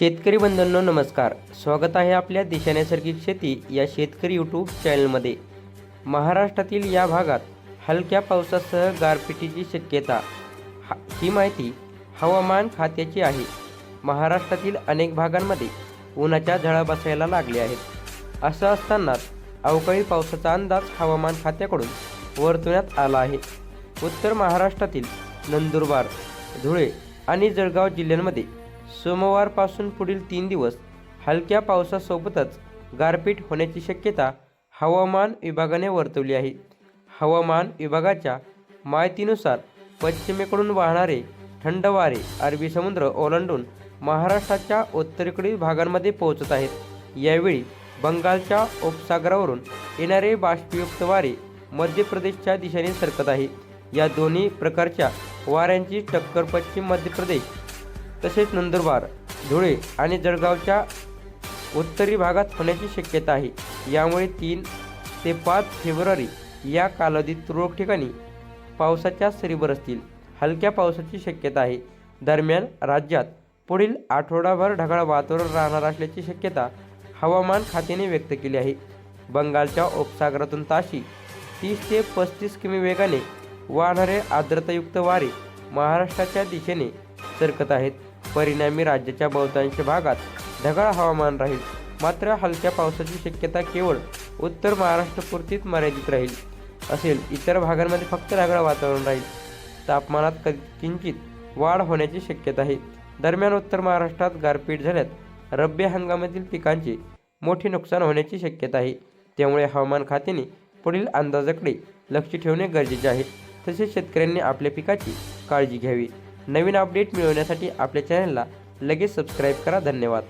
शेतकरी बंधूंनो नमस्कार. स्वागत आहे आपल्या दिशा नैसर्गिक शेती या शेतकरी यूट्यूब चॅनलमध्ये महाराष्ट्रातील या भागात हलक्या पावसासह गारपिटीची शक्यता. हा- ही माहिती हवामान खात्याची आहे. महाराष्ट्रातील अनेक भागांमध्ये उन्हाच्या झळा बसायला लागल्या आहेत. असं असतानाच अवकाळी पावसाचा अंदाज हवामान खात्याकडून वर्तवण्यात आला आहे. उत्तर महाराष्ट्रातील नंदुरबार धुळे आणि जळगाव जिल्ह्यांमध्ये सोमवारपासून पुढील तीन दिवस हलक्या पावसासोबतच गारपीट होण्याची शक्यता हवामान विभागाने वर्तवली आहे. हवामान विभागाच्या माहितीनुसार पश्चिमेकडून वाहणारे थंड वारे अरबी समुद्र ओलांडून महाराष्ट्राच्या उत्तरेकडील भागांमध्ये पोहोचत आहेत. यावेळी बंगालच्या उपसागरावरून येणारे बाष्पयुक्त वारे मध्य प्रदेशच्या दिशेने सरकत आहे. या दोन्ही प्रकारच्या वाऱ्यांची टक्कर पश्चिम मध्य प्रदेश तसेच नंदुरबार धुळे आणि जळगावच्या उत्तरी भागात होण्याची शक्यता आहे. यामुळे तीन ते पाच फेब्रुवारी या कालावधीत तुरळक ठिकाणी पावसाच्या सरी बरसतील. हलक्या पावसाची शक्यता आहे. दरम्यान राज्यात पुढील आठवडाभर ढगाळ वातावरण राहणार असल्याची शक्यता हवामान खात्याने व्यक्त केली आहे. बंगालच्या उपसागरातून ताशी तीस ते पस्तीस किमी वेगाने वाहणारे आर्द्रतायुक्त वारे महाराष्ट्राच्या दिशेने सरकत आहेत. परिणामी राज्याच्या बहुतांश भागात ढगाळ हवामान राहील. मात्र हलक्या पावसाची शक्यता केवळ उत्तर महाराष्ट्रपुरतीच मर्यादित राहील असेल. इतर भागांमध्ये फक्त ढगाळ वातावरण राहील. तापमानात क किंचित वाढ होण्याची शक्यता आहे. दरम्यान उत्तर महाराष्ट्रात गारपीट झाल्यात रब्बी हंगामातील पिकांचे मोठे नुकसान होण्याची शक्यता आहे. त्यामुळे हवामान खात्याने पुढील अंदाजाकडे लक्ष ठेवणे गरजेचे आहे. तसेच शेतकऱ्यांनी आपल्या पिकाची काळजी घ्यावी. नवीन अपडेट मिळवण्यासाठी आपल्या चॅनलला लगेच सबस्क्राईब करा. धन्यवाद.